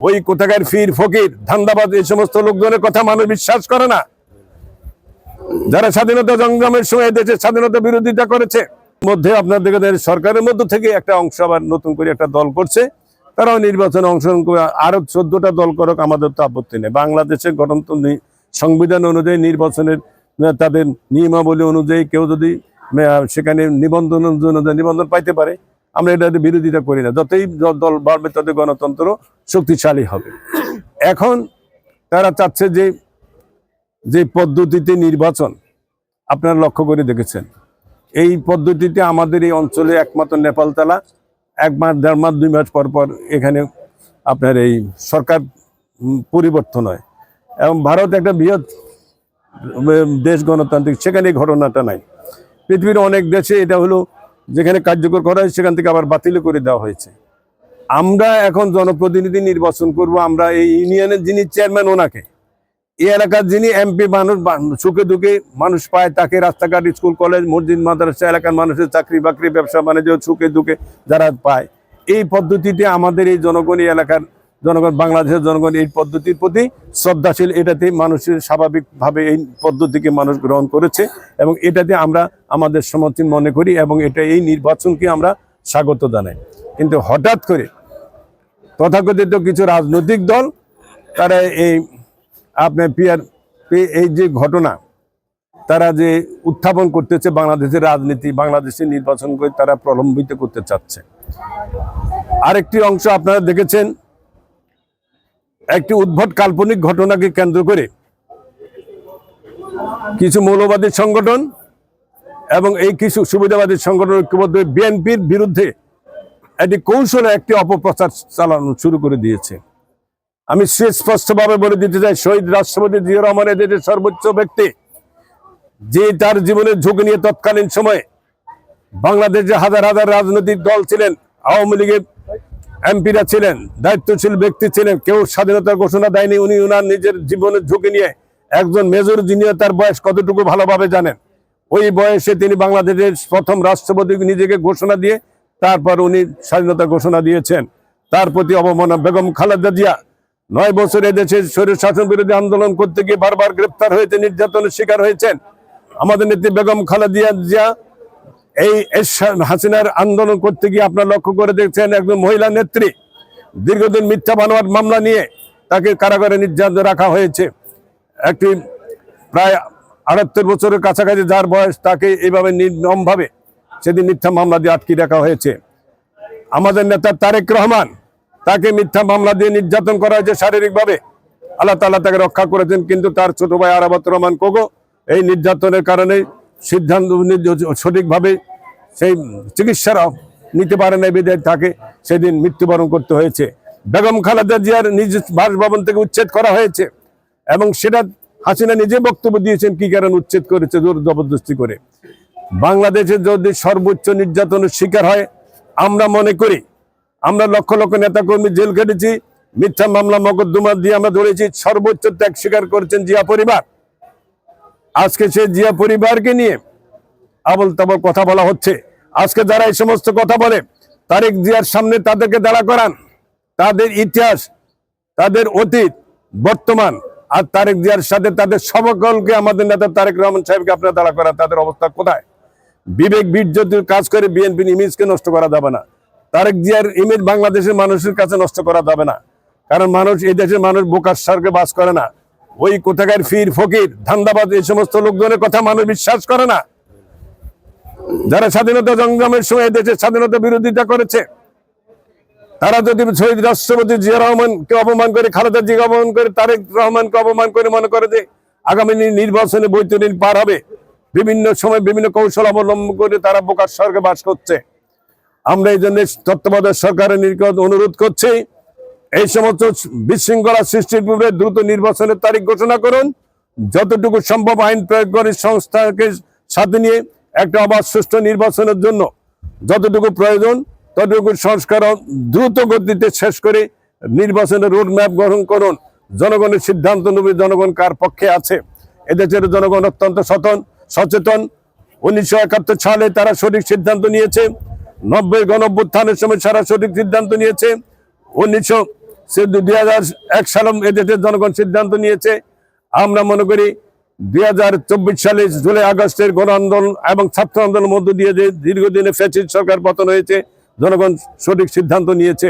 ওই কোথাকার ফির, ফকির, ধান্দাবাদ, এই সমস্ত লোকজনের কথা মানুষ বিশ্বাস করে না। যারা স্বাধীনতা সংগ্রামের সময় দেশের স্বাধীনতা বিরোধিতা করেছে, মধ্যে আপনার দেখে সরকারের মধ্য থেকে একটা অংশ আবার নতুন করে একটা দল করছে। তারাও নির্বাচনে অংশগ্রহণ করে, আরও চোদ্দটা দল করক, আমাদের তো আপত্তি নেই। বাংলাদেশের গণতন্ত্র সংবিধান অনুযায়ী নির্বাচনের তাদের নিয়মাবলী অনুযায়ী কেউ যদি সেখানে নিবন্ধন অনুযায়ী নিবন্ধন পাইতে পারে আমরা এটা বিরোধিতা করি না। যতই দল বাড়বে, ততই গণতন্ত্র শক্তিশালী হবে। এখন তারা চাচ্ছে যে যে পদ্ধতিতে নির্বাচন, আপনারা লক্ষ্য করে দেখেছেন। এই পদ্ধতিতে আমাদের এই অঞ্চলে একমাত্র নেপালতলা, এক মাস, দেড় মাস, দুই মাস পর পর এখানে আপনার এই সরকার পরিবর্তন হয়। এবং ভারত একটা বৃহৎ দেশ গণতান্ত্রিক, সেখানে ঘটনাটা নাই। পৃথিবীর অনেক দেশে এটা হলো যেখানে কার্যকর করা হয়, সেখান থেকে আবার বাতিল করে দেওয়া হয়েছে। আমরা এখন জনপ্রতিনিধি নির্বাচন করব, আমরা এই ইউনিয়নের যিনি চেয়ারম্যান ওনাকে। এই এলাকার যিনি এমপি, মানুষ সুখে দুঃখে মানুষ পায়, তাকে রাস্তাঘাট, স্কুল, কলেজ, মসজিদ, মাদ্রাসা, এলাকার মানুষের চাকরি বাকরি, ব্যবসা, বাণিজ্য, সুখে দুঃখে যারা পায়। এই পদ্ধতিতে আমাদের এই জনগণ এই এলাকার জনগণ, বাংলাদেশের জনগণ এই পদ্ধতির প্রতি শ্রদ্ধাশীল। এটাতে মানুষের স্বাভাবিকভাবে এই পদ্ধতিকে মানুষ গ্রহণ করেছে এবং এটাতে আমরা আমাদের সমর্থন মনে করি এবং এটা এই নির্বাচনকে আমরা স্বাগত জানাই। কিন্তু হঠাৎ করে তথাকথিত কিছু রাজনৈতিক দল, তারা এই আপনার পিয়ার এই যে ঘটনা, তারা যে উত্থাপন করতেছে বাংলাদেশের রাজনীতি, বাংলাদেশের নির্বাচন করে তারা প্রলম্বিত করতে চাচ্ছে। আরেকটি অংশ আপনারা দেখেছেন একটি উদ্ভট কাল্পনিক ঘটনাকে কেন্দ্র করে কিছু মৌলবাদী সংগঠন এবং এই কিছু সুবিধাবাদী সংগঠন ঐক্যবদ্ধ বিএনপির বিরুদ্ধে একটি কৌশলে একটি অপপ্রচার চালানো শুরু করে দিয়েছে। আমি সুস্পষ্টভাবে বলে দিতে চাই, শহীদ রাষ্ট্রপতি জিয়া রহমান এদের সর্বোচ্চ ব্যক্তি, যে তার জীবনের ঝুঁকি নিয়ে তৎকালীন সময়ে বাংলাদেশে হাজার হাজার রাজনৈতিক দল ছিলেন, আওয়ামী লীগের এমপিরা ছিলেন, দায়িত্বশীল ব্যক্তি ছিলেন, কেউ স্বাধীনতার ঘোষণা দেয়নি, উনি উনার নিজের জীবনের ঝুঁকি নিয়ে একজন মেজর যিনিও তার বয়স কতটুকু ভালোভাবে জানেন? ওই বয়সে তিনি বাংলাদেশের প্রথম রাষ্ট্রপতি নিজেকে ঘোষণা দিয়ে, তারপর উনি স্বাধীনতা ঘোষণা দিয়েছেন। তার প্রতি অবমাননা। বেগম খালেদা জিয়া, নয় বছর দেশে শরীর শাসন বিরোধী আন্দোলন করতে গিয়ে বারবার গ্রেপ্তার হয়েছে, নির্যাতনের শিকার হয়েছেন। আমাদের নেত্রী বেগম খালেদা জিয়া এই হাসিনার আন্দোলন করতে গিয়ে আপনারা লক্ষ্য করে দেখছেন একজন মহিলা নেত্রী দীর্ঘদিন মিথ্যা বানোয়ার মামলা নিয়ে তাকে কারাগারে নির্যাতন রাখা হয়েছে। একটি প্রায় আটাত্তর বছরের কাছাকাছি যার বয়স তাকে এইভাবে নির্মমভাবে সেদিন মিথ্যা মামলা দিয়ে আটকে রাখা হয়েছে। আমাদের নেতা তারেক রহমান তাকে মিথ্যা মামলা দিয়ে নির্যাতন করা হয়েছে শারীরিকভাবে। আল্লাহ তাআলা তাকে রক্ষা করেছেন, কিন্তু তার ছোট ভাই আরাবত রহমান কোগো এই নির্যাতনের কারণে সিদ্ধান্ত সঠিকভাবে সেই চিকিৎসার নিতে পারে না বিধায় তাকে সেদিন মৃত্যুবরণ করতে হয়েছে। বেগম খালেদা জিয়ার নিজ বাসভবন থেকে উচ্ছেদ করা হয়েছে এবং সেটা হাসিনা নিজে বক্তব্য দিয়েছেন কি কারণ উচ্ছেদ করেছে জোর জবরদস্তি করে। বাংলাদেশে যদি সর্বোচ্চ নির্যাতনের শিকার হয়, আমরা মনে করি আমরা লক্ষ লক্ষ নেতাকর্মী জেল কেটেছি মিথ্যা মামলা, মকদ্দমা দিয়ে আমরা ধরেছি, সর্বোচ্চ ত্যাগ স্বীকার করেছেন জিয়া পরিবার। আজকে সে জিয়া পরিবারকে নিয়ে আবল তাবল কথা বলা হচ্ছে। আজকে যারা এই সমস্ত কথা বলে, তারেক জিয়ার সামনে তাদেরকে দাঁড়া করান। তাদের ইতিহাস, তাদের অতীত, বর্তমান, আর তারেক জিয়ার সাথে তাদের সকলকে আমাদের নেতা তারেক রহমান সাহেবকে আপনার দাঁড়া করা তাদের অবস্থা কোথায়? বিবেক বীর্য দিয়ে কাজ করে বিএনপির ইমেজকে নষ্ট করা যাবে না। তারেক জিয়ার ইমেজ বাংলাদেশের মানুষের কাছে নষ্ট করা যাবে না। কারণ মানুষ এই দেশের মানুষ বোকার সারকে বাস করে না। ওই কোথাকার ফির ফকির, ধান্দাবাদ, এই সমস্ত লোকজনের কথা মানুষ বিশ্বাস করে না। যারা স্বাধীনতা সংগ্রামের সময় দেশের স্বাধীনতা বিরোধিতা করেছে, তারা যদি শহীদ রাষ্ট্রপতি জিয়া রহমানকে অপমান করে, খালেদা জিয়াকে অপমান করে, তারেক রহমানকে অপমান করে মনে করে যে আগামী নির্বাচনে বৈতরণী পার হবে, বিভিন্ন সময় বিভিন্ন কৌশল অবলম্বন করে তারা বোকার স্বর্গে বাস করছে। আমরা এই জন্য তত্ত্বাবধায়ক সরকারের নিকট অনুরোধ করছি, এই সমস্ত বিশৃঙ্খলা সৃষ্টির পূর্বে দ্রুত নির্বাচনের তারিখ ঘোষণা করুন। যতটুকু সম্ভব আইন প্রয়োগকারী সংস্থাকে সাথে নিয়ে একটা অবাধ সুষ্ঠু নির্বাচনের জন্য যতটুকু প্রয়োজন, ততটুকু সংস্কার দ্রুত গতিতে শেষ করে নির্বাচনের রোড ম্যাপ গ্রহণ করুন। জনগণের সিদ্ধান্ত নেবে জনগণ কার পক্ষে আছে? এদেশের জনগণ অত্যন্ত সতন, সচেতন। উনিশশো একাত্তর সালে তারা সঠিক সিদ্ধান্ত নিয়েছে। নব্বই গণভ্যুত্থানের সময় সারা সঠিক সিদ্ধান্ত নিয়েছে। উনিশশো দুই হাজার এক সালে এদেশের জনগণ সিদ্ধান্ত নিয়েছে। আমরা মনে করি দুই হাজার চব্বিশ সালে জুলাই আগস্টের গণ আন্দোলন এবং ছাত্র আন্দোলনের মধ্য দিয়ে যে দীর্ঘদিনে ফ্যাসিস্ট সরকার পতন হয়েছে, জনগণ সঠিক সিদ্ধান্ত নিয়েছে।